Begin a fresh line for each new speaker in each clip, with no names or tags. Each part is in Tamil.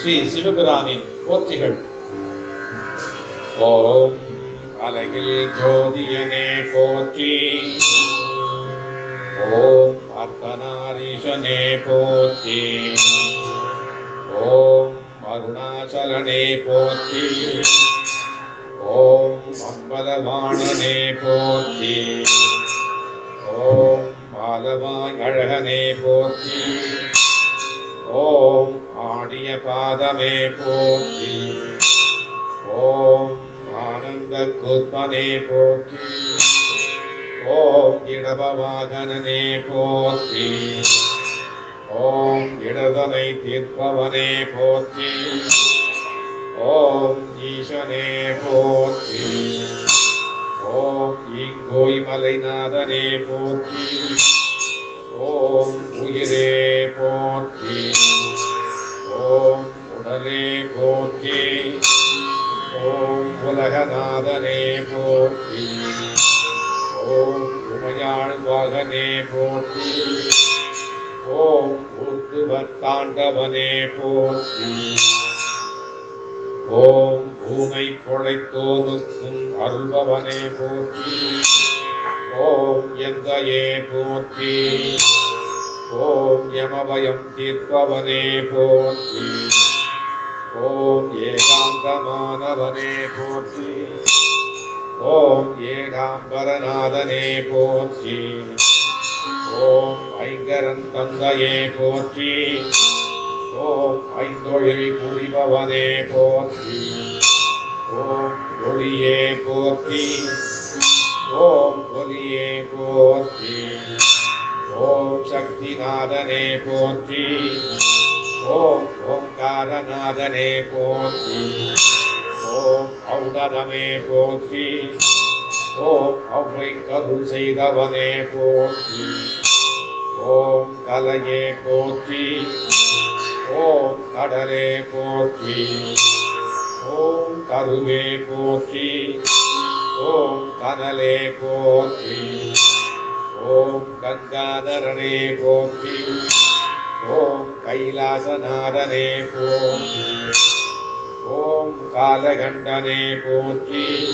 ஸ்ரீ சிவபிரானின் போற்றிகள் ஓம் அலகில் ஜோதியனே போற்றி ஓம் அர்த்தநாரீஷனே போற்றி ஓம் அருணாச்சலனே போற்றி ஓம் அம்பலவாணனே போற்றி ஓம் மாலவாய் அழகனே போற்றி ஓம் ஆடிய பாதமே போற்றி ஓம் ஆனந்த குத்மனே போற்றி ஓம் இடபவாகனனே போற்றி ஓம் இடதனை தீர்ப்பவனே போற்றி. ஓம் ஈசனே போற்றி. ஓம் ஈங்கோய் மலைநாதனே போற்றி. ஓம் உயிரே போற்றி. ஓம் உடலே போற்றி ஓம் உலகநாதனே போற்றி. ஓம் உமையாள் வாகனே போற்றி ஓம் ஊர்துவத்தாண்டவனே போற்றி ஓம் பூமை பொழைத்தோனுக்கும் அருள்பவனே போற்றி. ஓம் எந்தையே போற்றி. ஓம் யமபயம் தீர்ப்பவனே போற்றி. ஓம் ஏகாந்தமானவனே போற்றி. ஓம் ஏகாம்பரநாதனே போற்றி. ஓம் ஐங்கரன் தந்தையே போற்றி. ஓம் ஐந்தொழில் புரிபவனே போற்றி. ஓம் ஒளியே போற்றி. ஓம் ஒலியே போற்றி. ஓம் சக்திநாதனே போற்றி. ஓம் ஓம்காரநாதனே போற்றி. ஓம் ஔடதமே போற்றி. ஓம் அவ்வை கருள் செய்தவனே போற்றி. ஓம் கலையே போற்றி. ஓம் கடலே போற்றி. ஓம் கருவே போற்றி. ஓம் கனலே போற்றி. ஓம் கங்காதரனே போற்றி. ஓம் கைலாசநாதனே போற்றி. ஓம் காலகண்டனே போற்றி.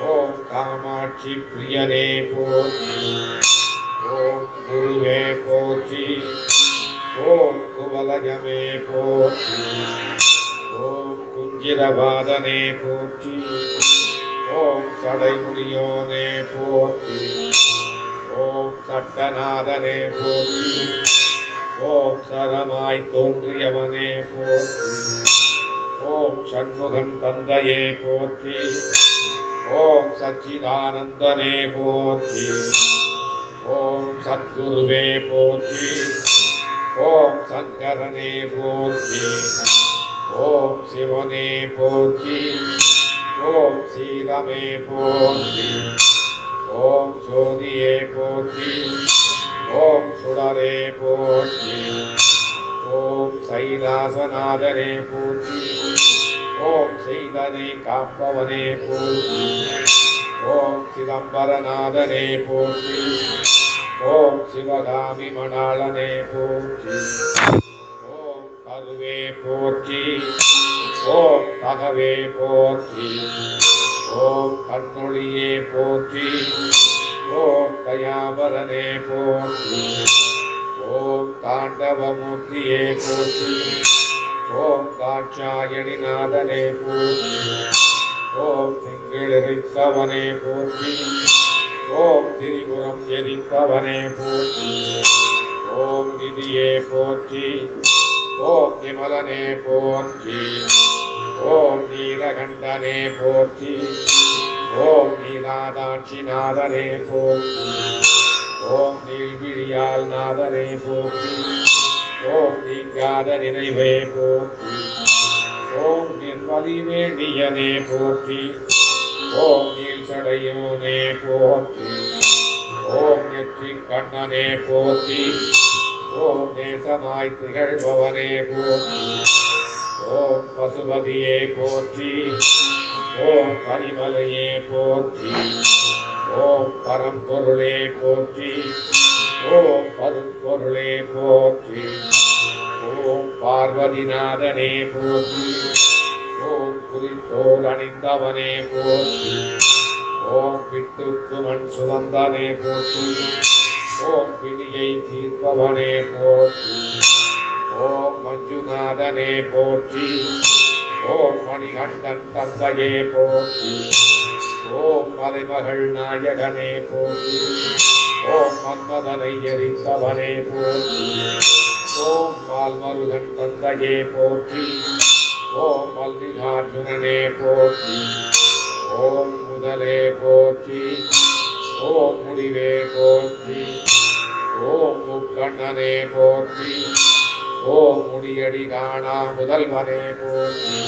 ஓம் காமாட்சி பிரியனே போற்றி. ஓம் குருவே போற்றி. ஓம் குவலயமே போற்றி. ஓம் குஞ்சிரவாதனே போற்றி. ஓம் கடைமுடியோனே போற்றி. ஓம் சட்டநாதனே போற்றி. ஓம் சரமாய் தோன்றியவனே போற்றி. ஓம் சண்முகன் தந்தையே போற்றி. ஓம் சச்சிதானந்தனே போற்றி. ஓம் சத்குருவே போற்றி. ஓம் சங்கரனே போற்றி. ஓம் சிவனே போற்றி. ஓம் சீலமே போற்றி. ஓம் ஜோதியே போற்றி. ஓம் சுடரே போற்றி. ஓம் சைலாசநாதனே போற்றி ஓம் செய்தனை காப்பவனே போற்றி ஓம் சிதம்பரநாதனே போற்றி ஓம் சிவகாமி மணாளனே போற்றி ஓம் கருவே போற்றி ஓம் தகவே போற்றி ஓம் கண்ணொழியே போற்றி ஓம் தயாபரனே போற்றி தாண்டவமூர்த்தியே போற்றி ஓம் காட்சாயணிநாதனே போற்றி ஓம் திங்களிருப்பவனே போற்றி ஓம் திரிபுரம் எரித்தவனே போற்றி ஓம் நிதியே போற்றி ஓம் விமலனே போற்றி ஓம் நீலகண்டனே போற்றி ஓம் நீலாதாட்சி நாதனே போற்றி ஓம் நீழ்விழியால் நாதனை போற்றி ஓம் நீங்காத நினைவே போற்றி ஓம் நிர்மலி வேண்டியனே போற்றி ஓம் நீள் தடையோனே போற்றி ஓம் நெற்றி கண்ணனே போற்றி ஓம் நேசமாய் திகழ்பவனே போற்றி ஓம் பசுபதியே போற்றி ஓம் பரிமலையே போற்றி ஓம் பரம்பொருளே போற்றி. ஓம் பருப்பொருளே போற்றி. ஓம் பார்வதிநாதனே போற்றி. ஓம் குறித்தோல் அணிந்தவனே போற்றி. ஓம் விட்டுக்கு மண் சுமந்தனே போற்றி. ஓம் பிணியை தீர்ப்பவனே போற்றி. ஓம் மஞ்சுநாதனே போற்றி. ஓம் மணிகண்டன் தந்தையே போற்றி. ஓம் மலைமகள் நாயகனே போற்றி ஓம் மன்மதனை எரித்தவனே போற்றி ஓம் மால்மருகன் தந்தையே போற்றி ஓம் மல்லிகார்ஜுனனே போற்றி ஓம் முதலே போற்றி ஓம் முடிவே போற்றி ஓம் முக்கண்ணனே போற்றி ஓம் முடியடி காணா முதல்வனே போற்றி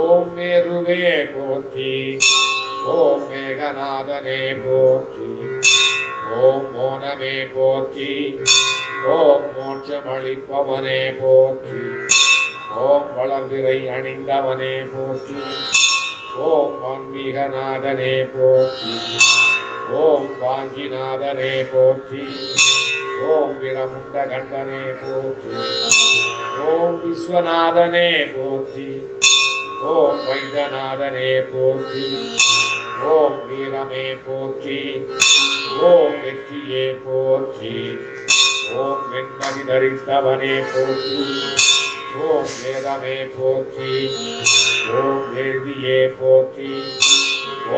ஓம் மேருவே போற்றி ஓம் மேகநாதனே போற்றி ஓம் மோனமே போற்றி ஓம் மோட்சமளிப்பவனே போற்றி ஓம் வளர்விரை அணிந்தவனே போற்றி ஓம் ஆன்மீகநாதனே போற்றி ஓம் வாங்கிநாதனே போற்றி ஓம் விரமுண்ட கண்டனே போற்றி ஓம் விஸ்வநாதனே போற்றி ஓம் வைத்தநாதனே போற்றி ஓம் வீரமே போற்றி ஓம் வெற்றியே போற்றி ஓம் வெண்மதி தரித்தவனே போற்றி ஓம் வேதமே போற்றி ஓம் வேதியே போற்றி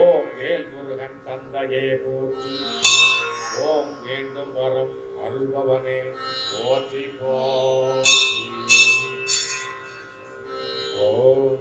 ஓம் வேல்முருகன் தந்தையே போற்றி ஓம் வேண்டும் வரம் அருள்பவனே போற்றி போற்றி. ஓம்